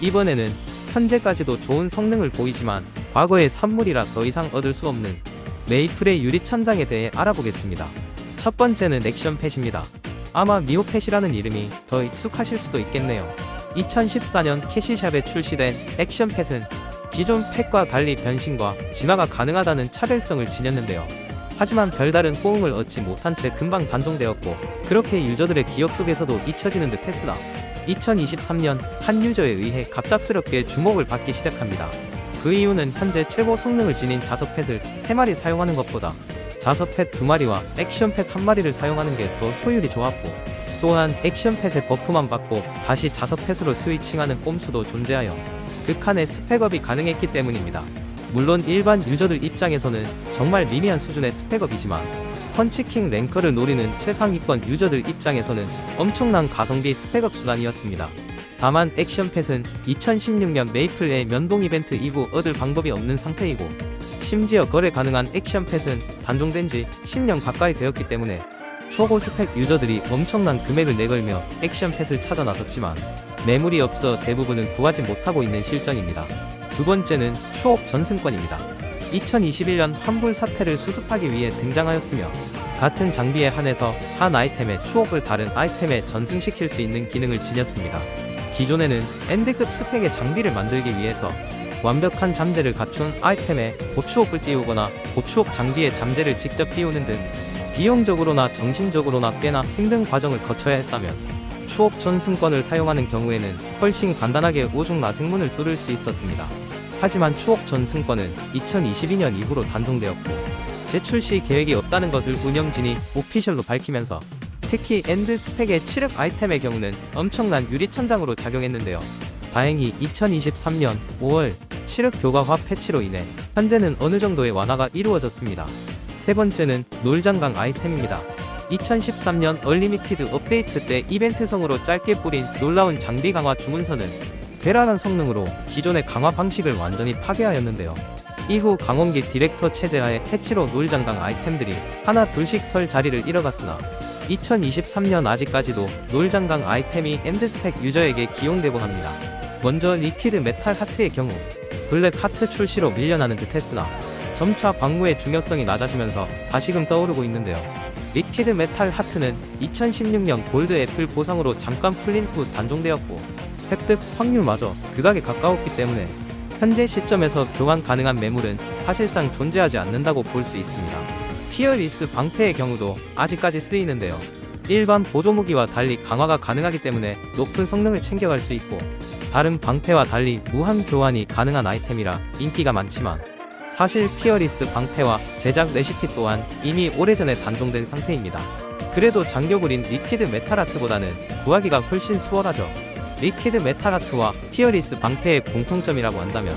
이번에는 현재까지도 좋은 성능을 보이지만 과거의 산물이라 더 이상 얻을 수 없는 메이플의 유리 천장에 대해 알아보겠습니다. 첫 번째는 액션 팻입니다. 아마 미오팻이라는 이름이 더 익숙하실 수도 있겠네요. 2014년 캐시샵에 출시된 액션 팻은 기존 팻과 달리 변신과 진화가 가능하다는 차별성을 지녔는데요. 하지만 별다른 호응을 얻지 못한 채 금방 단종되었고 그렇게 유저들의 기억 속에서도 잊혀지는 듯 했으나 2023년 한 유저에 의해 갑작스럽게 주목을 받기 시작합니다. 그 이유는 현재 최고 성능을 지닌 자석 팻을 3마리 사용하는 것보다 자석 팻 2마리와 액션 팻 1마리를 사용하는 게 더 효율이 좋았고 또한 액션 팻의 버프만 받고 다시 자석 팻으로 스위칭하는 꼼수도 존재하여 극한의 스펙업이 가능했기 때문입니다. 물론 일반 유저들 입장에서는 정말 미미한 수준의 스펙업이지만 펀치킹 랭커를 노리는 최상위권 유저들 입장에서는 엄청난 가성비 스펙업 수단이었습니다. 다만 액션 팻은 2016년 메이플의 면동 이벤트 이후 얻을 방법이 없는 상태이고 심지어 거래 가능한 액션 팻은 단종된 지 10년 가까이 되었기 때문에 초고 스펙 유저들이 엄청난 금액을 내걸며 액션 팻을 찾아 나섰지만 매물이 없어 대부분은 구하지 못하고 있는 실정입니다. 두 번째는 추억 전승권입니다. 2021년 환불 사태를 수습하기 위해 등장하였으며 같은 장비에 한해서 한 아이템의 추억을 다른 아이템에 전승시킬 수 있는 기능을 지녔습니다. 기존에는 엔드급 스펙의 장비를 만들기 위해서 완벽한 잠재를 갖춘 아이템에 보추옥을 띄우거나 보추옥 장비에 잠재를 직접 띄우는 등 비용적으로나 정신적으로나 꽤나 힘든 과정을 거쳐야 했다면 추억 전승권을 사용하는 경우에는 훨씬 간단하게 오중 나생문을 뚫을 수 있었습니다. 하지만 추억 전승권은 2022년 이후로 단종되었고 재출시 계획이 없다는 것을 운영진이 오피셜로 밝히면서 특히 엔드 스펙의 7흑 아이템의 경우는 엄청난 유리천장으로 작용했는데요. 다행히 2023년 5월 7흑 교과화 패치로 인해 현재는 어느 정도의 완화가 이루어졌습니다. 세 번째는 놀장강 아이템입니다. 2013년 얼리미티드 업데이트 때 이벤트성으로 짧게 뿌린 놀라운 장비 강화 주문서는 괴랄한 성능으로 기존의 강화 방식을 완전히 파괴하였는데요. 이후 강원기 디렉터 체제하에 패치로 놀장강 아이템들이 하나 둘씩 설 자리를 잃어갔으나 2023년 아직까지도 놀장강 아이템이 엔드스펙 유저에게 기용되곤 합니다. 먼저 리퀴드 메탈 하트의 경우 블랙 하트 출시로 밀려나는 듯 했으나 점차 방무의 중요성이 낮아지면서 다시금 떠오르고 있는데요. 리퀴드 메탈 하트는 2016년 골드 애플 보상으로 잠깐 풀린 후 단종되었고 획득 확률마저 극악에 가까웠기 때문에 현재 시점에서 교환 가능한 매물은 사실상 존재하지 않는다고 볼 수 있습니다. 피어리스 방패의 경우도 아직까지 쓰이는데요. 일반 보조무기와 달리 강화가 가능하기 때문에 높은 성능을 챙겨갈 수 있고 다른 방패와 달리 무한 교환이 가능한 아이템이라 인기가 많지만 사실 피어리스 방패와 제작 레시피 또한 이미 오래전에 단종된 상태입니다. 그래도 장교구린 리퀴드 메탈아트보다는 구하기가 훨씬 수월하죠. 리퀴드 메탈아트와 피어리스 방패의 공통점이라고 한다면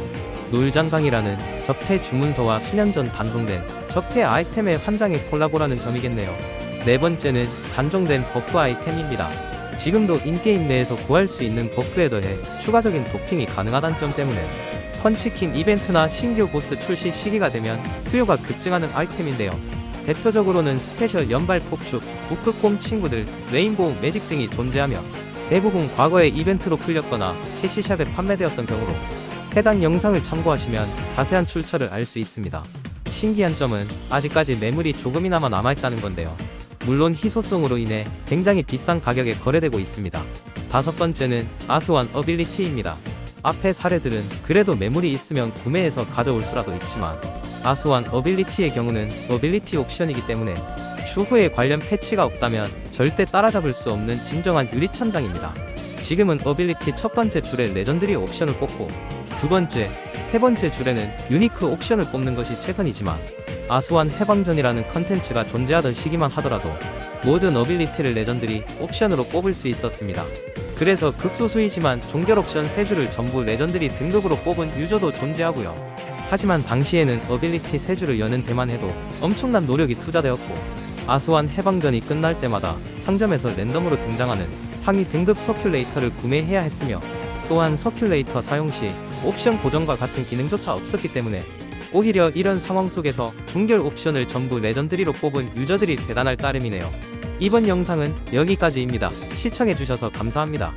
놀장강이라는 적폐 주문서와 수년 전 단종된 적폐 아이템의 한 장의 콜라보라는 점이겠네요. 네 번째는 단종된 버프 아이템입니다. 지금도 인게임 내에서 구할 수 있는 버프에 더해 추가적인 도핑이 가능하다는 점 때문에 펀치킨 이벤트나 신규 보스 출시 시기가 되면 수요가 급증하는 아이템인데요. 대표적으로는 스페셜 연발 폭죽, 부크꼼 친구들, 레인보우 매직 등이 존재하며 대부분 과거의 이벤트로 풀렸거나 캐시샵에 판매되었던 경우로 해당 영상을 참고하시면 자세한 출처를 알 수 있습니다. 신기한 점은 아직까지 매물이 조금이나마 남아있다는 건데요. 물론 희소성으로 인해 굉장히 비싼 가격에 거래되고 있습니다. 다섯 번째는 아스완 어빌리티입니다. 앞의 사례들은 그래도 매물이 있으면 구매해서 가져올 수라도 있지만 아스완 어빌리티의 경우는 어빌리티 옵션이기 때문에 추후에 관련 패치가 없다면 절대 따라잡을 수 없는 진정한 유리천장입니다. 지금은 어빌리티 첫 번째 줄에 레전드리 옵션을 뽑고 두 번째, 세 번째 줄에는 유니크 옵션을 뽑는 것이 최선이지만 아스완 해방전이라는 컨텐츠가 존재하던 시기만 하더라도 모든 어빌리티를 레전드리 옵션으로 뽑을 수 있었습니다. 그래서 극소수이지만 종결 옵션 3줄을 전부 레전드리 등급으로 뽑은 유저도 존재하고요. 하지만 당시에는 어빌리티 3줄을 여는 데만 해도 엄청난 노력이 투자되었고 아스완 해방전이 끝날 때마다 상점에서 랜덤으로 등장하는 상위 등급 서큘레이터를 구매해야 했으며 또한 서큘레이터 사용 시 옵션 고정과 같은 기능조차 없었기 때문에 오히려 이런 상황 속에서 종결 옵션을 전부 레전드리로 뽑은 유저들이 대단할 따름이네요. 이번 영상은 여기까지입니다. 시청해주셔서 감사합니다.